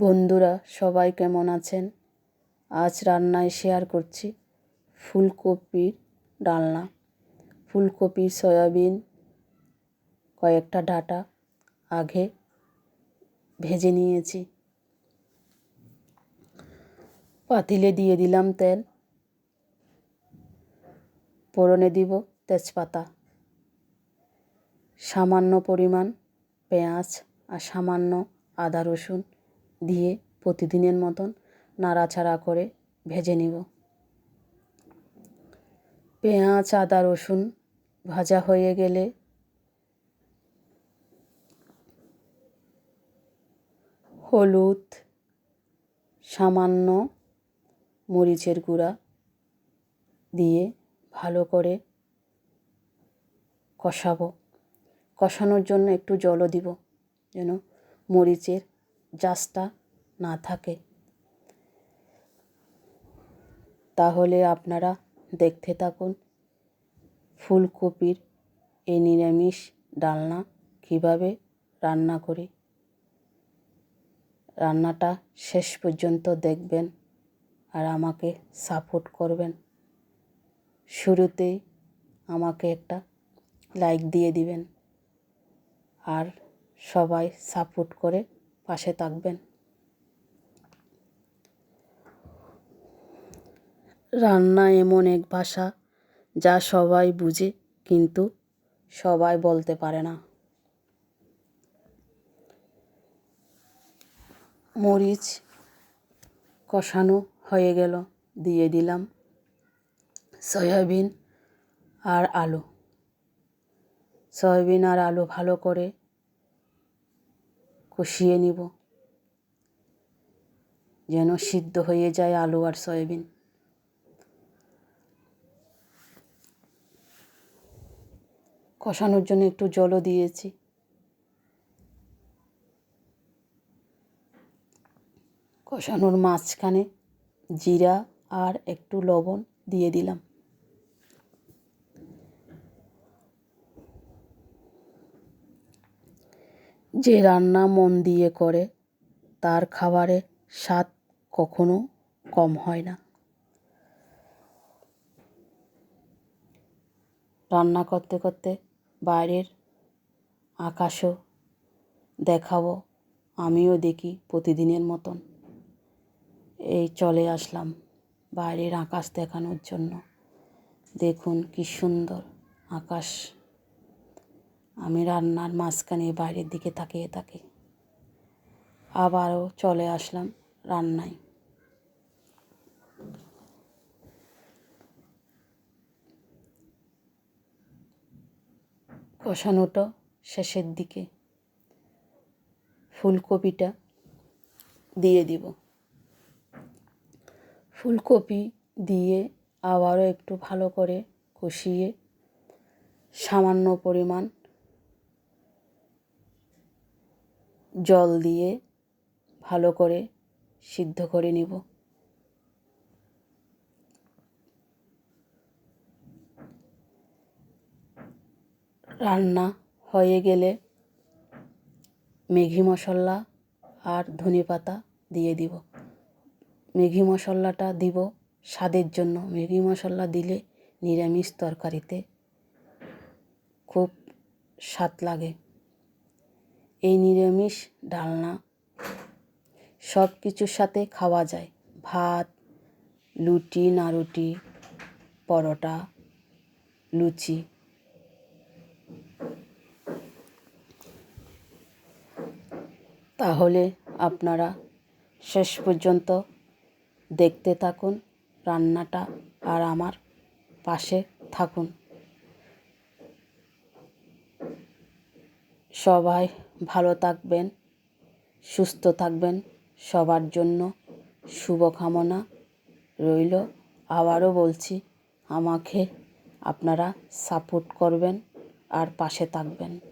বন্ধুরা, সবাই কেমন আছেন? আজ রান্নায় শেয়ার করছি ফুলকপির ডালনা। ফুলকপি সয়াবিন, কয়েকটা ডাটা আগে ভেজে নিয়েছি। পাতিলে দিয়ে দিলাম তেল। ফোড়নে দিব তেজপাতা। সামান্য পরিমাণ পেঁয়াজ আর সামান্য আদা রসুন। দিয়ে প্রতিদিনের মতন নাড়াচাড়া করে ভেজে নিব। পেঁয়াজ, আদা, রসুন ভাজা হয়ে গেলে হলুদ, সামান্য মরিচের গুঁড়া দিয়ে ভালো করে কষাবো। কষানোর জন্য একটু জলও দিব যেন মরিচের জাসটা না থাকে। তাহলে আপনারা দেখতে থাকুন ফুলকপির এই নিরামিষ ডালনা কীভাবে রান্না করি। রান্নাটা শেষ পর্যন্ত দেখবেন আর আমাকে সাপোর্ট করবেন। শুরুতেই আমাকে একটা লাইক দিয়ে দিবেন। আর সবাই সাপোর্ট করে পাশে থাকবেন। রান্না এমন এক ভাষা যা সবাই বুঝে কিন্তু সবাই বলতে পারে না। মরিচ কষানো হয়ে গেল, দিয়ে দিলাম সয়াবিন আর আলু। সয়াবিন আর আলু ভালো করে কষিয়ে নিব। যেন সিদ্ধ হয়ে যায় আলু আর সয়াবিন। কষানোর জন্য একটু জলও দিয়েছি। কষানোর মাঝখানে জিরা আর একটু লবণ দিয়ে দিলাম। যে রান্না মন দিয়ে করে, তার খাবারে স্বাদ কখনো কম হয় না। রান্না করতে করতে বাইরের আকাশও দেখাবো, আমিও দেখি প্রতিদিনের মতন। এই চলে আসলাম বাইরের আকাশ দেখানোর জন্য। দেখুন কি সুন্দর আকাশ। আমি রান্নার মাঝখানে বাইরের দিকে তাকিয়ে থাকি। আবারও চলে আসলাম রান্নায়। কষানোটা শেষের দিকে ফুলকপিটা দিয়ে দিব। ফুলকপি দিয়ে আবারও একটু ভালো করে কষিয়ে সামান্য পরিমাণ জল দিয়ে ভালো করে সিদ্ধ করে নিব। রান্না হয়ে গেলে ম্যাগি মশলা আর ধনে পাতা দিয়ে দিব। ম্যাগি মশলাটা দিব স্বাদের জন্য। ম্যাগি মশলা দিলে নিরামিষ তরকারিতে খুব স্বাদ লাগে। এই নিরামিষ ডালনা সব কিছুর সাথে খাওয়া যায়। ভাত, লুচি, নারুটি, পরোটা, লুচি। তাহলে আপনারা শেষ পর্যন্ত দেখতে থাকুন রান্নাটা আর আমার পাশে থাকুন। সবাই ভালো থাকবেন, সুস্থ থাকবেন। সবার জন্য শুভকামনা রইল। আবারও বলছি, আমাকে আপনারা সাপোর্ট করবেন আর পাশে থাকবেন।